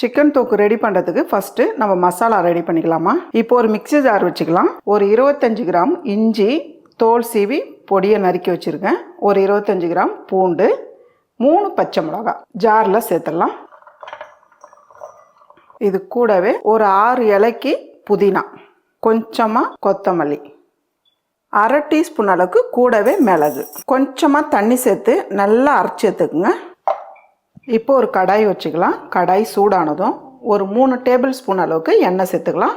Chicken தூக்கு ready பண்ணுறதுக்கு first நம்ம மசாலா ரெடி பண்ணிக்கலாமா? இப்போ ஒரு மிக்ஸி ஜார் வச்சுக்கலாம். ஒரு இருபத்தஞ்சி கிராம் இஞ்சி தோல் சீவி பொடியை நறுக்கி வச்சுருக்கேன். ஒரு இருபத்தஞ்சி கிராம் பூண்டு மூணு பச்சை மிளகா ஜாரில் சேர்த்துடலாம். இது கூடவே ஒரு ஆறு இலைக்கு புதினா கொஞ்சமாக கொத்தமல்லி அரை டீஸ்பூன் அளவுக்கு கூடவே மிளகு. கொஞ்சமாக தண்ணி சேர்த்து நல்லா அரைச்சி எடுத்துக்குங்க. இப்போ ஒரு கடாய் வச்சுக்கலாம். கடாய் சூடானதும் ஒரு மூணு டேபிள் ஸ்பூன் அளவுக்கு எண்ணெய் சேர்த்துக்கலாம்.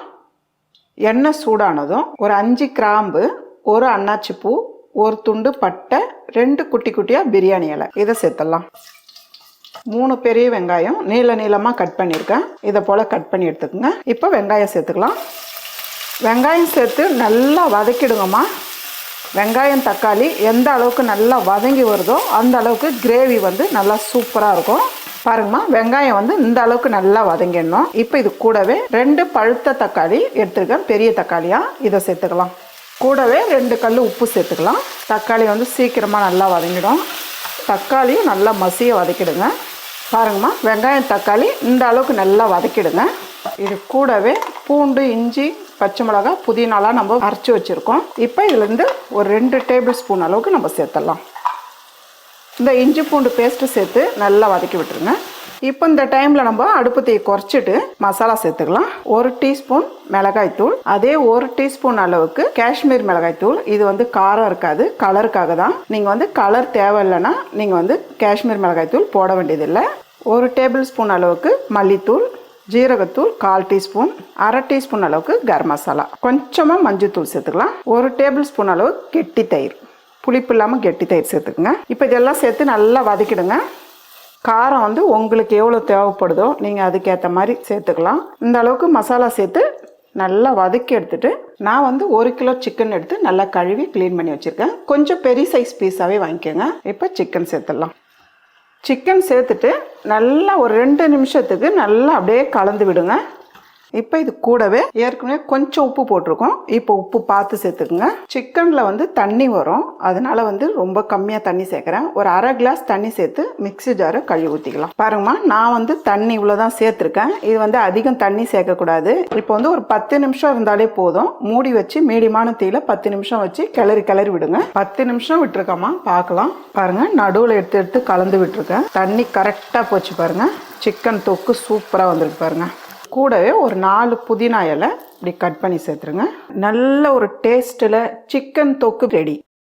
எண்ணெய் சூடானதும் ஒரு அஞ்சு கிராம்பு ஒரு அன்னாச்சி பூ ஒரு துண்டு பட்டை ரெண்டு குட்டி குட்டியாக பிரியாணி இலை. இதை சேர்த்துடலாம். மூணு பெரிய வெங்காயம் நீள நீளமாக கட் பண்ணியிருக்கேன். இதை போல் கட் பண்ணி எடுத்துக்கோங்க. இப்போ வெங்காயம் சேர்த்துக்கலாம். வெங்காயம் சேர்த்து நல்லா வதக்கிடுங்கம்மா. வெங்காயம் தக்காளி எந்த அளவுக்கு நல்லா வதங்கி வருதோ அந்த அளவுக்கு கிரேவி வந்து நல்லா சூப்பராக இருக்கும். பாருங்கம்மா வெங்காயம் வந்து இந்த அளவுக்கு நல்லா வதங்கிடணும். இப்போ இது கூடவே ரெண்டு பழுத்த தக்காளி எடுத்துருக்கேன். பெரிய தக்காளியாக இதை சேர்த்துக்கலாம். கூடவே ரெண்டு கல் உப்பு சேர்த்துக்கலாம். தக்காளி வந்து சீக்கிரமாக நல்லா வதங்கிடும். தக்காளியும் நல்லா மசிய வதக்கிடுங்க. பாருங்கம்மா வெங்காயம் தக்காளி இந்த அளவுக்கு நல்லா வதக்கிடுங்க. இது கூடவே பூண்டு இஞ்சி பச்சை மிளகா புதினாலாம் நம்ம அரைச்சி வச்சுருக்கோம். இப்போ இதுலேருந்து ஒரு ரெண்டு டேபிள் ஸ்பூன் அளவுக்கு நம்ம சேர்த்துடலாம். இந்த இஞ்சி பூண்டு பேஸ்ட்டு சேர்த்து நல்லா வதக்கி விட்டுருங்க. இப்போ இந்த டைமில் நம்ம அடுப்பு தீயை குறைச்சிட்டு மசாலா சேர்த்துக்கலாம். ஒரு டீஸ்பூன் மிளகாய்த்தூள் அதே ஒரு டீஸ்பூன் அளவுக்கு காஷ்மீர் மிளகாய்த்தூள் இது வந்து காரம் இருக்காது கலருக்காக தான். நீங்கள் வந்து கலர் தேவையில்லைன்னா நீங்கள் வந்து காஷ்மீர் மிளகாய்த்தூள் போட வேண்டியதில்லை. ஒரு டேபிள் ஸ்பூன் அளவுக்கு மல்லித்தூள். ஜீரகத்தூள் கால் டீஸ்பூன் அரை டீஸ்பூன் அளவுக்கு கரம் மசாலா. கொஞ்சமாக மஞ்சள்தூள் சேர்த்துக்கலாம். ஒரு டேபிள் ஸ்பூன் அளவு கெட்டி தயிர். புளிப்பு இல்லாமல் கெட்டி தயிர் சேர்த்துக்குங்க. இப்போ இதெல்லாம் சேர்த்து நல்லா வதக்கிடுங்க. காரம் வந்து உங்களுக்கு எவ்வளோ தேவைப்படுதோ நீங்கள் அதுக்கேற்ற மாதிரி சேர்த்துக்கலாம். இந்த அளவுக்கு மசாலா சேர்த்து நல்லா வதக்கி எடுத்துட்டு நான் வந்து ஒரு கிலோ சிக்கன் எடுத்து நல்லா கழுவி க்ளீன் பண்ணி வச்சுருக்கேன். கொஞ்சம் பெரிய சைஸ் பீஸாகவே வாங்கிக்கோங்க. இப்போ சிக்கன் சேர்த்துடலாம். சிக்கன் சேர்த்துட்டு நல்லா ஒரு ரெண்டு நிமிஷத்துக்கு நல்லா அப்படியே கலந்து விடுங்க. இப்போ இது கூடவே ஏற்கனவே கொஞ்சம் உப்பு போட்டிருக்கோம். இப்போ உப்பு பார்த்து சேர்த்துக்குங்க. சிக்கனில் வந்து தண்ணி வரும். அதனால வந்து ரொம்ப கம்மியாக தண்ணி சேர்க்குறேன். ஒரு அரை கிளாஸ் தண்ணி சேர்த்து மிக்ஸி ஜாரை கழுவி ஊற்றிக்கலாம் பாருங்கம்மா நான் வந்து தண்ணி இவ்வளோ தான் சேர்த்துருக்கேன். இது வந்து அதிகம் தண்ணி சேர்க்கக்கூடாது. இப்போ வந்து ஒரு பத்து நிமிஷம் இருந்தாலே போதும். மூடி வச்சு மீடியமான தீயில பத்து நிமிஷம் வச்சு கிளறி கிளறி விடுங்க. பத்து நிமிஷம் விட்டுருக்கோமா பார்க்கலாம். பாருங்க நடுவில் எடுத்து எடுத்து கலந்து விட்டுருக்கேன். தண்ணி கரெக்டாக போச்சு பாருங்க. சிக்கன் தொக்கு சூப்பராக வந்திருக்கு பாருங்கள் கூடவே ஒரு நாலு புதினா இலை இப்படி கட் பண்ணி சேர்த்துருங்க. நல்ல ஒரு டேஸ்ட்டில் சிக்கன் தொக்கு ரெடி